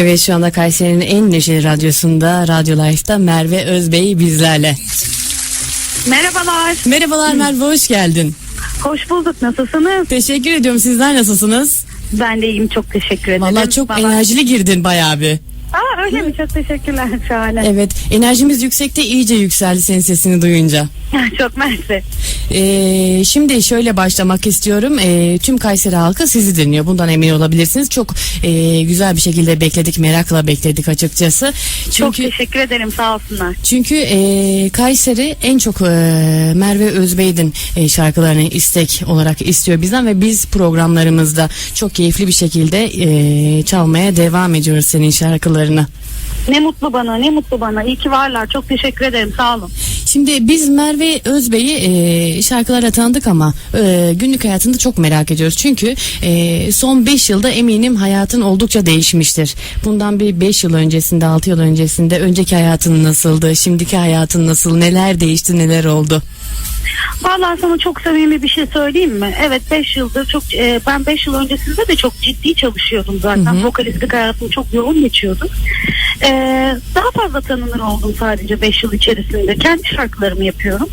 Evet şu anda Kayseri'nin en neşeli radyosunda Radyo Life'da Merve Özbey bizlerle. Merhabalar. Merhabalar Merve hoş geldin. Hoş bulduk. Nasılsınız? Teşekkür ediyorum sizler nasılsınız? Ben de iyiyim. Çok teşekkür ederim. Vallahi çok Vallahi- enerjili girdin bayağı bir. Öyle mi? Çok teşekkürler. Şahane. Evet enerjimiz yüksekte iyice yükseldi senin sesini duyunca. çok mersi. Ee, şimdi şöyle başlamak istiyorum. Ee, tüm Kayseri halkı sizi dinliyor. Bundan emin olabilirsiniz. Çok e, güzel bir şekilde bekledik. Merakla bekledik açıkçası. Çok Çünkü teşekkür ederim. Sağ olsunlar. Çünkü e, Kayseri en çok e, Merve Özbey'in e, şarkılarını istek olarak istiyor bizden ve biz programlarımızda çok keyifli bir şekilde e, çalmaya devam ediyoruz senin şarkılarını. Ne mutlu bana. Ne mutlu bana. İyi ki varlar. Çok teşekkür ederim. Sağ olun. Şimdi biz Merve Özbey'i e, şarkılarla tanıdık ama e, günlük hayatında çok merak ediyoruz. Çünkü e, son 5 yılda eminim hayatın oldukça değişmiştir. Bundan bir 5 yıl öncesinde 6 yıl öncesinde önceki hayatın nasıldı? Şimdiki hayatın nasıl? Neler değişti? Neler oldu? Vallahi sana çok samimi bir şey söyleyeyim mi? Evet 5 yıldır çok e, ben 5 yıl öncesinde de çok ciddi çalışıyordum zaten. Hı hı. Vokalistlik hayatım çok yoğun geçiyordu. E, daha fazla tanınır oldum sadece 5 yıl içerisinde. Kendi şarkılarımı yapıyorum.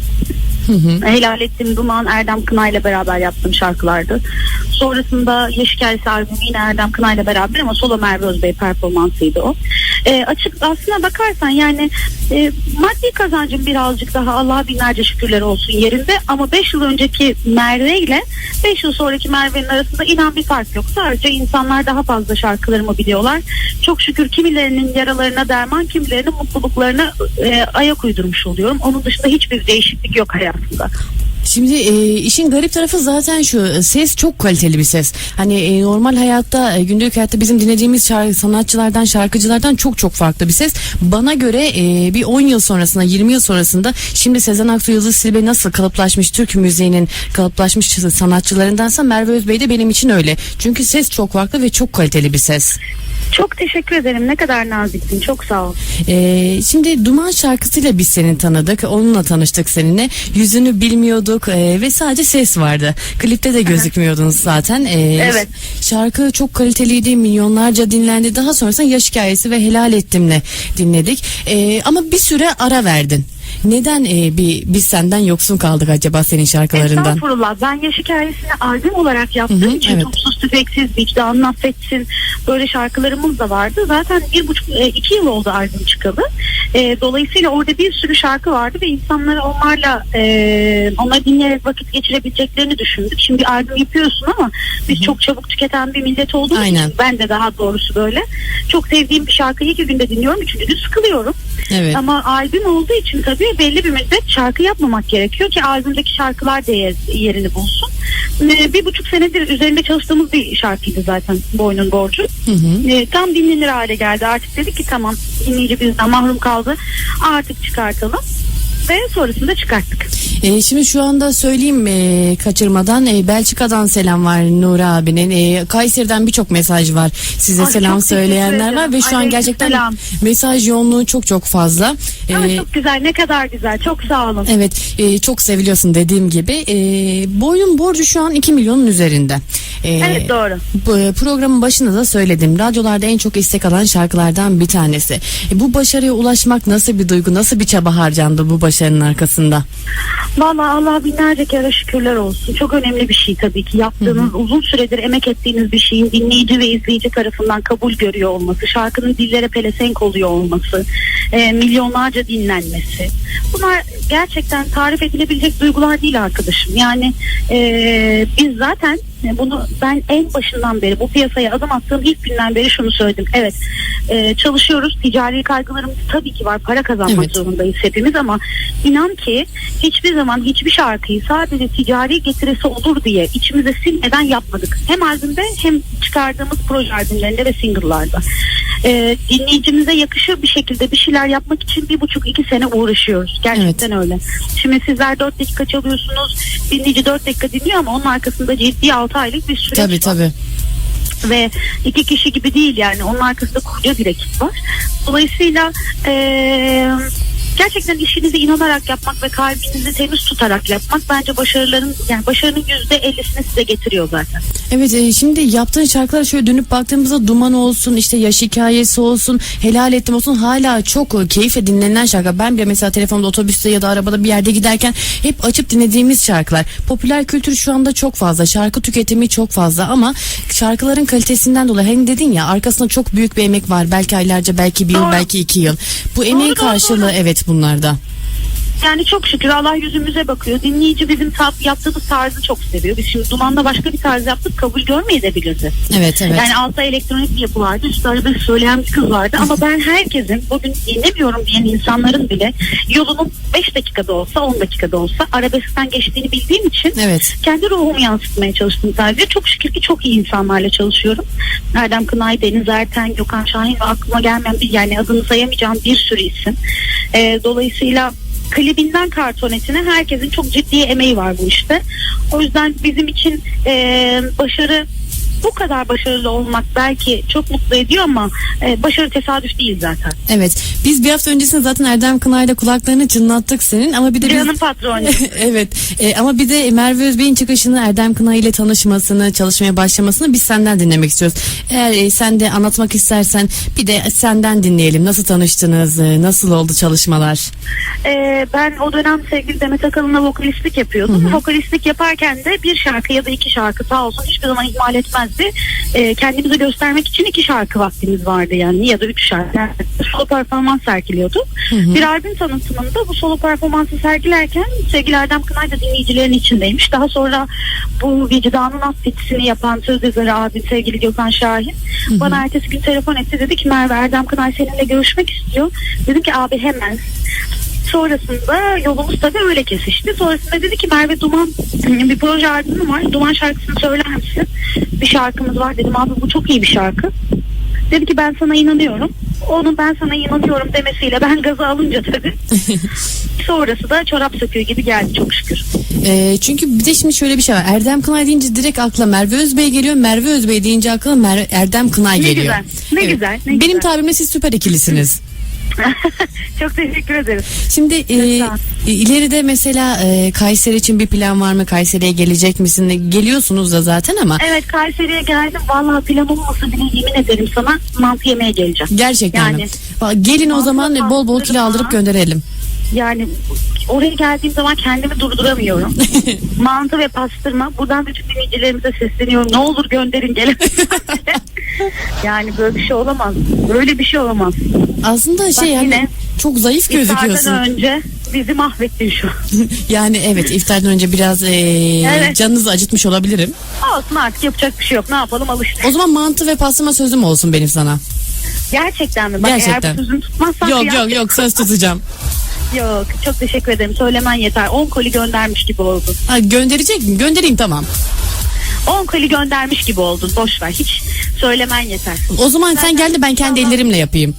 Hı hı. Helal ettim Duman Erdem Kına ile beraber yaptığım şarkılardı. Sonrasında Yaş Hikayesi albümü yine Erdem Kına ile beraber ama solo Merve Özbey performansıydı o. Ee, açık aslına bakarsan yani e, maddi kazancım birazcık daha Allah'a binlerce şükürler olsun yerinde ama 5 yıl önceki Merve ile 5 yıl sonraki Merve'nin arasında inan bir fark yok. Sadece insanlar daha fazla şarkılarımı biliyorlar. Çok şükür kimilerinin yaralarına derman, kimilerinin mutluluklarına e, ayak uydurmuş oluyorum. Onun dışında hiçbir değişiklik yok partita. Şimdi e, işin garip tarafı zaten şu e, ses çok kaliteli bir ses. Hani e, normal hayatta e, günlük hayatta bizim dinlediğimiz şarkı, sanatçılardan şarkıcılardan çok çok farklı bir ses. Bana göre e, bir 10 yıl sonrasında 20 yıl sonrasında şimdi Sezen Aksu Yıldız Silbe nasıl kalıplaşmış Türk müziğinin kalıplaşmış sanatçılarındansa Merve Özbey de benim için öyle. Çünkü ses çok farklı ve çok kaliteli bir ses. Çok teşekkür ederim. Ne kadar naziksin. Çok sağ ol. Ee, şimdi Duman şarkısıyla biz seni tanıdık. Onunla tanıştık seninle. Yüzünü bilmiyorduk ee, ve sadece ses vardı. Klipte de gözükmüyordunuz zaten. Ee, Evet. Şarkı çok kaliteliydi. Milyonlarca dinlendi. Daha sonrasında Yaş Hikayesi ve Helal Ettim'le dinledik. Ee, ama bir süre ara verdin. Neden e, bir biz senden yoksun kaldık acaba senin şarkılarından? Estağfurullah. Ben yaş hikayesini albüm olarak yaptığım Hı hı, için evet. topsuz tüfeksiz, vicdanın affetsin böyle şarkılarımız da vardı. Zaten bir buçuk, e, iki yıl oldu albüm çıkalı. E, dolayısıyla orada bir sürü şarkı vardı ve insanlara onlarla e, onları dinleyerek vakit geçirebileceklerini düşündük. Şimdi albüm yapıyorsun ama biz çok çabuk tüketen bir millet olduğumuz Aynen. için ben de daha doğrusu böyle. Çok sevdiğim bir şarkıyı iki günde dinliyorum. Üçüncü gün sıkılıyorum. Evet. Ama albüm olduğu için tabii belli bir müddet şarkı yapmamak gerekiyor ki albümdeki şarkılar da yer- yerini bulsun. Ee, Bir buçuk senedir üzerinde çalıştığımız bir şarkıydı zaten Boynun Borcu. Hı hı. Ee, Tam dinlenir hale geldi artık dedik ki tamam dinleyici bizden mahrum kaldı artık çıkartalım. Ve sonrasında çıkarttık. E, şimdi şu anda söyleyeyim e, kaçırmadan e, Belçika'dan selam var Nuri abinin. E, Kayseri'den birçok mesaj var. Size Ay, selam çok teşekkür söyleyenler var ve şu an Aleyküm gerçekten selam. mesaj yoğunluğu çok çok fazla. E, çok güzel ne kadar güzel çok sağ olun. Evet e, çok seviliyorsun dediğim gibi. E, boyun borcu şu an 2 milyonun üzerinde. E, Evet doğru. bu, e, programın başında da söyledim. Radyolarda en çok istek alan şarkılardan bir tanesi. E, bu başarıya ulaşmak nasıl bir duygu, nasıl bir çaba harcandı bu başarının arkasında? Vallahi Allah binlerce kere şükürler olsun. Çok önemli bir şey tabii ki. Yaptığınız uzun süredir emek ettiğiniz bir şeyin dinleyici ve izleyici tarafından kabul görüyor olması, şarkının dillere pelesenk oluyor olması, e, milyonlarca dinlenmesi. Bunlar gerçekten tarif edilebilecek duygular değil arkadaşım. Yani e, biz zaten bunu ben en başından beri bu piyasaya adım attığım ilk günden beri şunu söyledim. Evet e, çalışıyoruz. Ticari kaygılarımız tabii ki var. Para kazanmak Evet. zorundayız hepimiz ama inan ki hiçbir zaman hiçbir şarkıyı sadece ticari getirisi olur diye içimize silmeden yapmadık. Hem albümde hem çıkardığımız proje albümlerinde ve single'larda. E, dinleyicimize yakışır bir şekilde bir şeyler yapmak için bir buçuk iki sene uğraşıyoruz. Gerçekten öyle. Şimdi sizler dört dakika çalıyorsunuz. Dinleyici dört dakika dinliyor ama onun arkasında ciddi altı aylık bir süreç Tabii var tabii. ve iki kişi gibi değil yani onun arkasında koca bir ekip var. Dolayısıyla eee gerçekten işinizi inanarak yapmak ve kalbinizi temiz tutarak yapmak bence başarıların yani başarının yüzde ellisini size getiriyor zaten. Evet e, şimdi yaptığın şarkılara şöyle dönüp baktığımızda Duman olsun işte Yaş Hikayesi olsun Helal Ettim olsun hala çok e, keyifle dinlenen şarkı. Ben bile mesela telefonda otobüste ya da arabada bir yerde giderken hep açıp dinlediğimiz şarkılar. Popüler kültür şu anda çok fazla şarkı tüketimi çok fazla ama şarkıların kalitesinden dolayı hani dedin ya arkasında çok büyük bir emek var. Belki aylarca belki bir yıl Doğru. belki iki yıl. Bu emeğin karşılığı doğru. evet bunlarda. Yani çok şükür Allah yüzümüze bakıyor. Dinleyici bizim tat, yaptığımız tarzı çok seviyor. Biz şimdi Duman'da başka bir tarz yaptık kabul görmeyebilirdi. Evet evet. Yani altta elektronik bir yapı vardı. Üstte arada söyleyen bir kız vardı. Ama ben herkesin bugün dinlemiyorum diyen insanların bile yolunun 5 dakikada olsa 10 dakikada olsa arabeskten geçtiğini bildiğim için Evet. kendi ruhumu yansıtmaya çalıştım sadece. Çok şükür ki çok iyi insanlarla çalışıyorum. Erdem Kınay, Deniz Erten, Gökhan Şahin ve aklıma gelmeyen bir yani adını sayamayacağım bir sürü isim. Ee, dolayısıyla klibinden kartonetine herkesin çok ciddi emeği var bu işte. O yüzden bizim için e, başarı bu kadar başarılı olmak belki çok mutlu ediyor ama e, başarı tesadüf değil zaten. Evet. Biz bir hafta öncesinde zaten Erdem Kınay'da kulaklarını çınlattık senin ama bir de biz... Canım patronu. evet e, ama bir de Merve Özbey'in çıkışını Erdem Kınay ile tanışmasını çalışmaya başlamasını biz senden dinlemek istiyoruz. Eğer e, sen de anlatmak istersen bir de senden dinleyelim. Nasıl tanıştınız? e, nasıl oldu çalışmalar? Ee, ben o dönem sevgili Demet Akalın'la vokalistlik yapıyordum. Vokalistlik yaparken de bir şarkı ya da iki şarkı sağ olsun hiçbir zaman ihmal etmezdi. Ee, kendimizi göstermek için iki şarkı vaktimiz vardı yani ya da üç şarkı. Yani solo performans sergiliyorduk. Bir albüm tanıtımında bu solo performansı sergilerken sevgili Erdem Kınay da dinleyicilerin içindeymiş. Daha sonra bu vicdanın affetisini yapan söz yazarı abi sevgili Gökhan Şahin bana ertesi gün telefon etti. Dedi ki Merve Erdem Kınay seninle görüşmek istiyor. Dedim ki abi hemen Sonrasında yolumuz tabii öyle kesişti. Sonrasında dedi ki Merve Duman bir proje albümü var. Duman şarkısını söyler misin? Bir şarkımız var dedim abi bu çok iyi bir şarkı. Dedi ki ben sana inanıyorum. Onun ben sana inanıyorum demesiyle ben gazı alınca tabii. Sonrası da çorap söküğü gibi geldi çok şükür. E, çünkü bir de şimdi şöyle bir şey var. Erdem Kınay deyince direkt akla Merve Özbey geliyor. Merve Özbey deyince akla Mer- Erdem Kınay Ne geliyor. güzel, ne güzel, ne Benim güzel. tabirimle siz süper ikilisiniz. çok teşekkür ederiz. Şimdi e, ol. ileride mesela e, Kayseri için bir plan var mı? Kayseri'ye gelecek misin? Geliyorsunuz da zaten ama Evet Kayseri'ye geldim. Vallahi plan olmasa bile yemin ederim sana mantı yemeye geleceğim. gerçekten mi? Yani- Bak, Gelin o zaman bol bol kilo aldırıp gönderelim. Yani oraya geldiğim zaman kendimi durduramıyorum. Mantı ve pastırma. Buradan bütün dinleyicilerimize sesleniyorum. Ne olur gönderin gelin. yani böyle bir şey olamaz. Böyle bir şey olamaz. Aslında şey yani yine çok zayıf gözüküyorsun. İftardan önce bizi mahvettin şu. Yani evet iftardan önce biraz e, Evet. canınızı acıtmış olabilirim. Olsun artık yapacak bir şey yok. Ne yapalım alıştık. O zaman mantı ve pastırma sözüm olsun benim sana. Gerçekten mi? Bak Gerçekten. eğer bu sözünü tutmazsan Yok yok yok söz tutacağım. Yok çok teşekkür ederim. Söylemen yeter. 10 koli göndermiş gibi oldun. Ha, gönderecek mi? Göndereyim tamam. 10 koli göndermiş gibi oldun. Boş ver. Hiç söylemen yeter. O zaman sen gel de ben kendi ellerimle yapayım.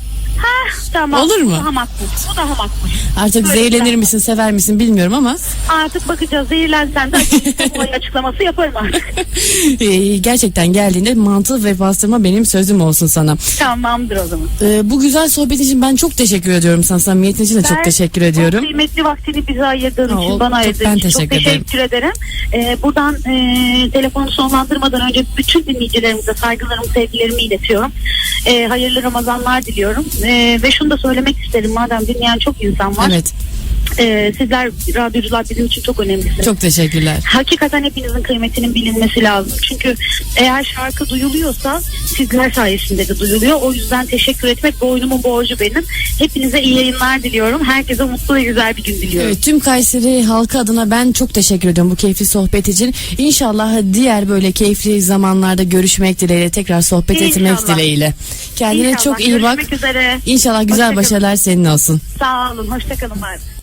Tamam. Olur mu? Bu daha makbul. Bu daha makbul. Artık Böyle zehirlenir güzel. misin sever misin bilmiyorum ama Artık bakacağız. Zehirlensen de açık- açıklaması yaparım artık. e, gerçekten geldiğinde mantı ve pastırma benim sözüm olsun sana. Tamamdır o zaman. E, bu güzel sohbet için ben çok teşekkür ediyorum sana. Samimiyetin için de çok Ben teşekkür ediyorum. Kıymetli vaktini bize ayırdığın Ha, için, o- bana çok ayırdığın ben için çok teşekkür ederim. teşekkür ederim. Ee, buradan e, telefonu sonlandırmadan önce bütün dinleyicilerimize saygılarımı, sevgilerimi iletiyorum. Ee, hayırlı Ramazanlar diliyorum. Ee, ve şunu da söylemek isterim madem dinleyen çok insan var. Evet. Ee, sizler radyocular bizim için çok önemlisiniz. Çok teşekkürler. Hakikaten hepinizin kıymetinin bilinmesi lazım. Çünkü eğer şarkı duyuluyorsa sizler sayesinde de duyuluyor. O yüzden teşekkür etmek boynumun borcu benim. Hepinize iyi yayınlar diliyorum. Herkese mutlu ve güzel bir gün diliyorum. Evet, tüm Kayseri halkı adına ben çok teşekkür ediyorum bu keyifli sohbet için. İnşallah diğer böyle keyifli zamanlarda görüşmek dileğiyle tekrar sohbet etmek İnşallah. dileğiyle. Kendine İnşallah. çok iyi bak. Görüşmek üzere. İnşallah güzel Hoşça kalın. başarılar senin olsun. Sağ olun. Hoşçakalın.